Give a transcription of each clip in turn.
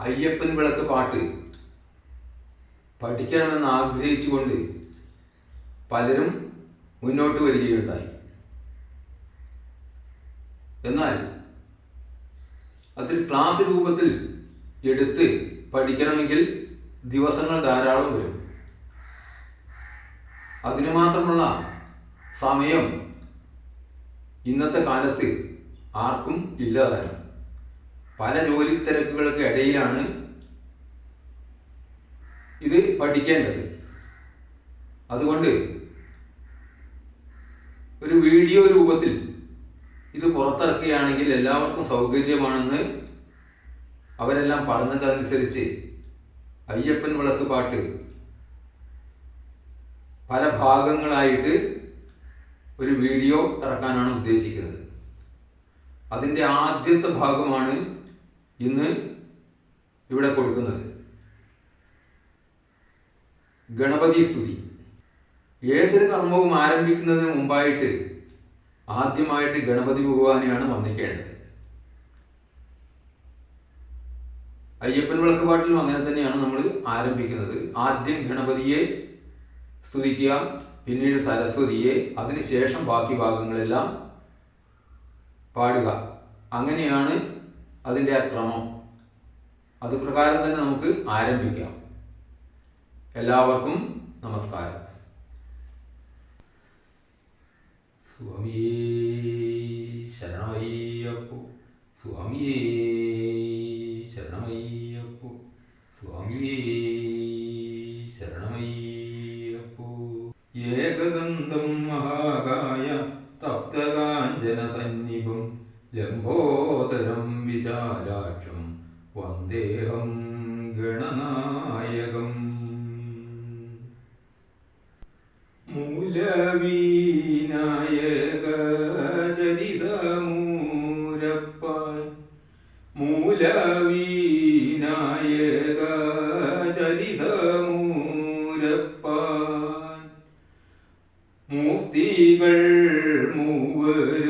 അയ്യപ്പൻ വിളക്ക് പാട്ട്. പഠിക്കണമെന്ന് ആഗ്രഹിച്ചുകൊണ്ട് പലരും മുന്നോട്ട് വരികയുണ്ടായി. എന്നാൽ അതിൽ ക്ലാസ് രൂപത്തിൽ എടുത്ത് പഠിക്കണമെങ്കിൽ ദിവസങ്ങൾ ധാരാളം വരും. അതിനു മാത്രമുള്ള സമയം ഇന്നത്തെ കാലത്ത് ആർക്കും ഇല്ലാതാനും. പല ജോലി തിരക്കുകൾക്ക് ഇടയിലാണ് ഇത് പഠിക്കേണ്ടത്. അതുകൊണ്ട് ഒരു വീഡിയോ രൂപത്തിൽ ഇത് പുറത്തിറക്കുകയാണെങ്കിൽ എല്ലാവർക്കും സൗകര്യമാണെന്ന് അവരെല്ലാം പറഞ്ഞതനുസരിച്ച് അയ്യപ്പൻ വിളക്ക് പാട്ട് പല ഭാഗങ്ങളായിട്ട് ഒരു വീഡിയോ ഇറക്കാനാണ് ഉദ്ദേശിക്കുന്നത്. അതിന്റെ ആദ്യത്തെ ഭാഗമാണ് ഇന്ന് ഇവിടെ കൊടുക്കുന്നത് ഗണപതി സ്തുതി. ഏതൊരു കർമ്മവും ആരംഭിക്കുന്നതിന് മുമ്പായിട്ട് ആദ്യമായിട്ട് ഗണപതി ഭഗവാനെയാണ് വന്ദിക്കേണ്ടത് അയ്യപ്പൻ വിളക്കുപാട്ടിലും അങ്ങനെ തന്നെയാണ് നമ്മൾ ആരംഭിക്കുന്നത്. ആദ്യം ഗണപതിയെ സ്തുതിക്കുക പിന്നീട് സരസ്വതിയെ അതിനുശേഷം ബാക്കി ഭാഗങ്ങളെല്ലാം പാടുക. അങ്ങനെയാണ് അതിന്റെ ആ ക്രമം. അത് പ്രകാരം തന്നെ നമുക്ക് ആരംഭിക്കാം. എല്ലാവർക്കും നമസ്കാരം. സ്വാമിയേ ശരണമയ്യപ്പു. ഏകദന്തം മഹാകായ തപ്തകാഞ്ചന സന്നിഭം ലംബോദരം വിശാലാക്ഷം വന്ദേഹം ഗണനായകം. മൂലവീനായക ചരിതമൂരപ്പാൻ മൂലവീനായക ചരിതമൂരപ്പാൻ മൂർത്തികൾ മൂവരും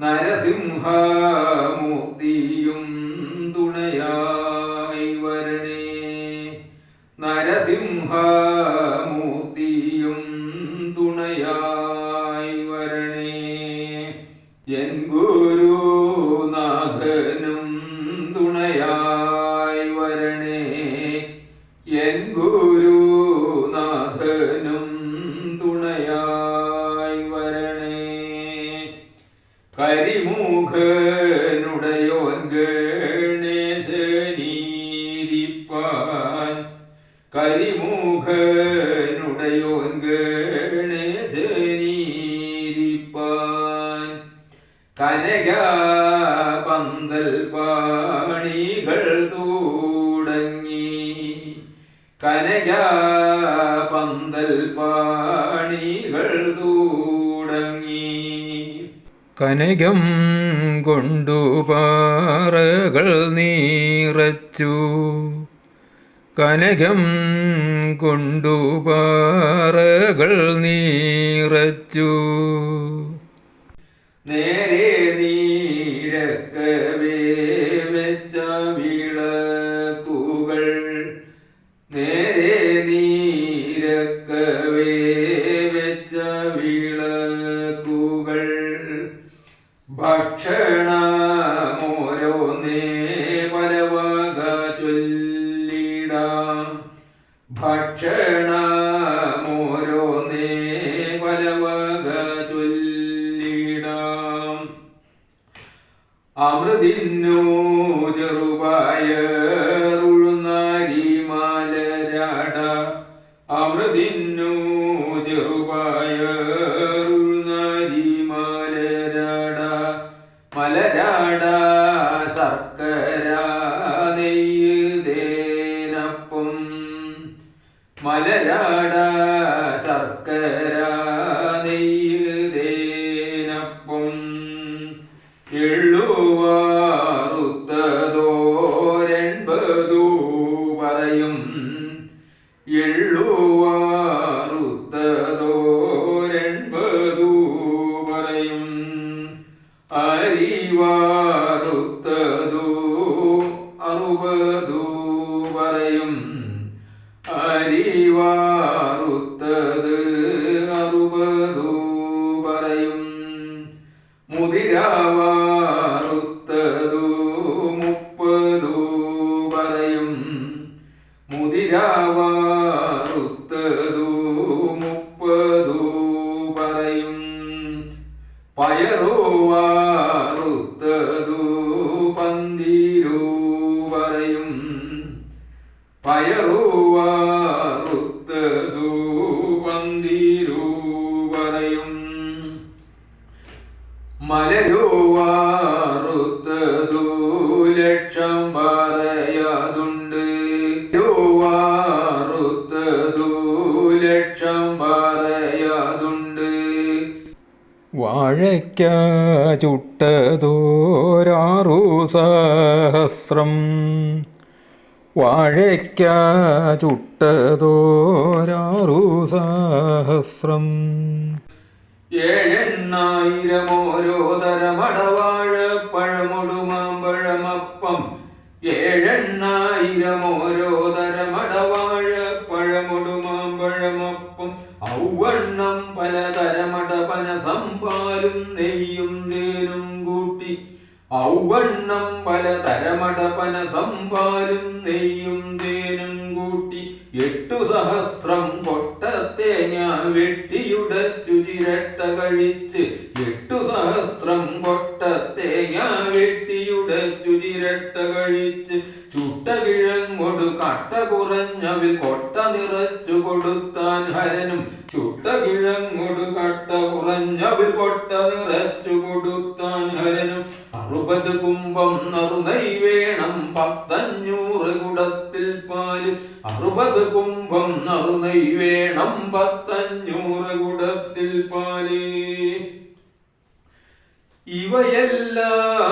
നരസിംഹമൂർത്തിയും തുണയായി വരണേ. നരസിംഹമൂർത്തിയും തുണയായി വരണേ. എൻ ഗുരുനാഥനും തുണയായി വരണേ. എൻ ഗുരുനാഥനും പന്തൽ പാണികൾ തുടങ്ങി. കനക പന്തൽ പാണികൾ തുടങ്ങി. കനകം കൊണ്ടു പാറകൾ നീറച്ചു. കനകം കൊണ്ടു പാറകൾ നീറച്ചു. നേരെ പറയും എള്ളുവാറുത്തതോരെൺപതു പറയും അരിവാറുത്തതു അറുപതു പറയും അരിവാറുത്തത് അറുപതു പറയും മുതിരാവാറുത്തതു ചുട്ടതോരാറു സഹസ്രം വാഴയ്ക്ക ചുട്ടതോരാറു സഹസ്രം ഏഴെണ്ണായിരം ഓരോ തരമടവാഴ പഴമൊടുമാമ്പഴമപ്പം. ഏഴെണ്ണായിരം ഓരോ തരമടവാഴ ഔവണ്ണം പലതരമടപന സംപാലും നെയ്യും കൂട്ടി ഔവണ്ണം പല തരമടപന സംപാലും നെയ്യും തേനും കൂട്ടി എട്ടു സഹസ്രം കൊട്ടത്തെ ഞാൻ വെട്ടിയുടച്ചു ചിരട്ട കഴിച്ച് എട്ടു സഹസ്രം കൊട്ടത്തെ ഞാൻ വെട്ടിയുടച്ചു ചിരട്ട കഴിച്ച് ചുട്ട കിഴങ്ങൊടു കട്ട കുറഞ്ഞവിൽ കൊട്ട നിറച്ചു കൊടുത്താൻ ഹരനും ചുട്ട കിഴങ്ങൊടു കട്ട കുറഞ്ഞവിൽ കൊട്ട നിറച്ചു കൊടുത്താൻ ഹരനും അറുപത് കുംഭം നറുനൈ വേണം പത്തഞ്ഞൂറ് കുടത്തിൽ പാൽ അറുപത് കുംഭം നറുനൈ വേണം പത്തഞ്ഞൂറ് കുടത്തിൽ പാൽ. ഇവയെല്ലാം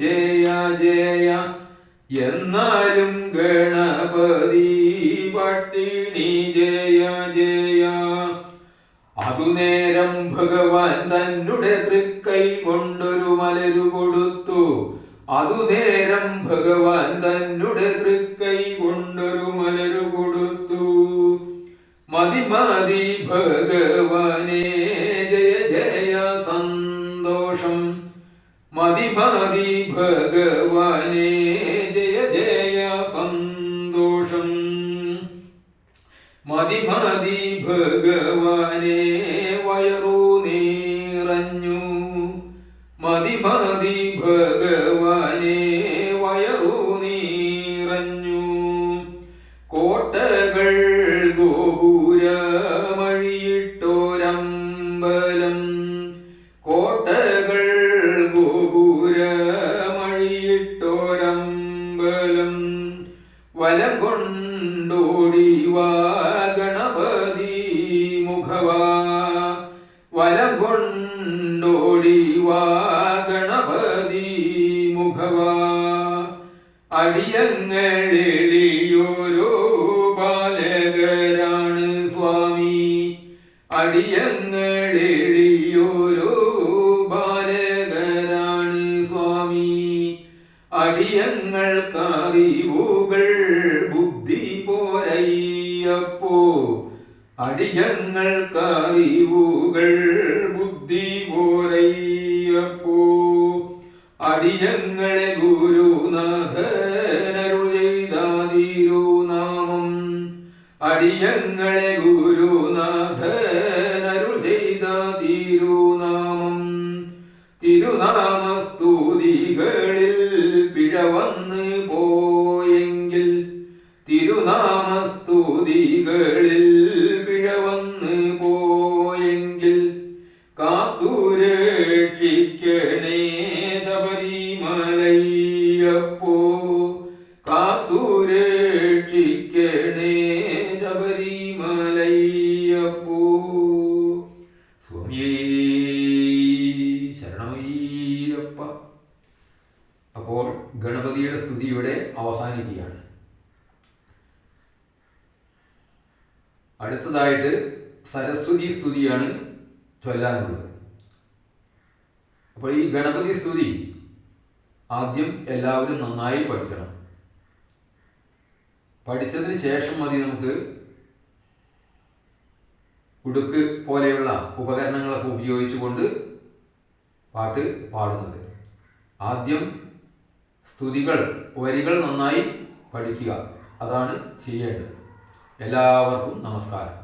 ജയ ജയ എന്നാലും ഗണപതി പട്ടിണി ജയ ജയ. അതു നേരം ഭഗവാൻ തന്നെ തൃക്കൈ കൊണ്ടൊരു മലരു കൊടുത്തു. അതു നേരം ഭഗവാൻ തന്നെ തൃക്കൈ കൊണ്ടൊരു മലരു കൊടുത്തു. മതി മതി ഭഗവാനേ ജയ ജയ സന്തോഷം. മതി മതി ഭഗവാനേ വലം കൊണ്ടോടി വാ ഗണപതി മുഖവാ. അടിയങ്ങളെളിയോരോ ബാലകരാണ് സ്വാമി. അടിയങ്ങളെളിയോരോ ബാലകരാണ് സ്വാമി. അടിയങ്ങൾക്കറിവുകൾ ബുദ്ധി പോരയ്യപ്പോ അടിയങ്ങൾക്കറിവുകൾ തിരുനാമസ്തുതികളിൽ പിഴവന്ന് പോയെങ്കിൽ തിരുനാമസ്തുതികളിൽ പിഴവന്ന് പോയെങ്കിൽ കാത്തുരക്ഷിക്കണേ ശബരിമലയ്യപ്പോ കാത്തുരക്ഷിക്കണേ ശബരിമലയ്യപ്പോ സ്വാമിയേ ശരണമയ്യപ്പ അപ്പോൾ ഗണപതിയുടെ സ്തുതി ഇവിടെ അവസാനിക്കുകയാണ് അടുത്തതായിട്ട് സരസ്വതി സ്തുതിയാണ് ചൊല്ലാനുള്ളത്. അപ്പോൾ ഈ ഗണപതി സ്തുതി ആദ്യം എല്ലാവരും നന്നായി പഠിക്കണം. പഠിച്ചതിന് ശേഷം മതി നമുക്ക് ഉടുക്ക് പോലെയുള്ള ഉപകരണങ്ങളൊക്കെ ഉപയോഗിച്ചുകൊണ്ട് പാട്ട് പാടുന്നത്. ആദ്യം സ്തുതികൾ വരികൾ നന്നായി പഠിക്കുക. അതാണ് ചെയ്യേണ്ടത്. എല്ലാവർക്കും നമസ്കാരം.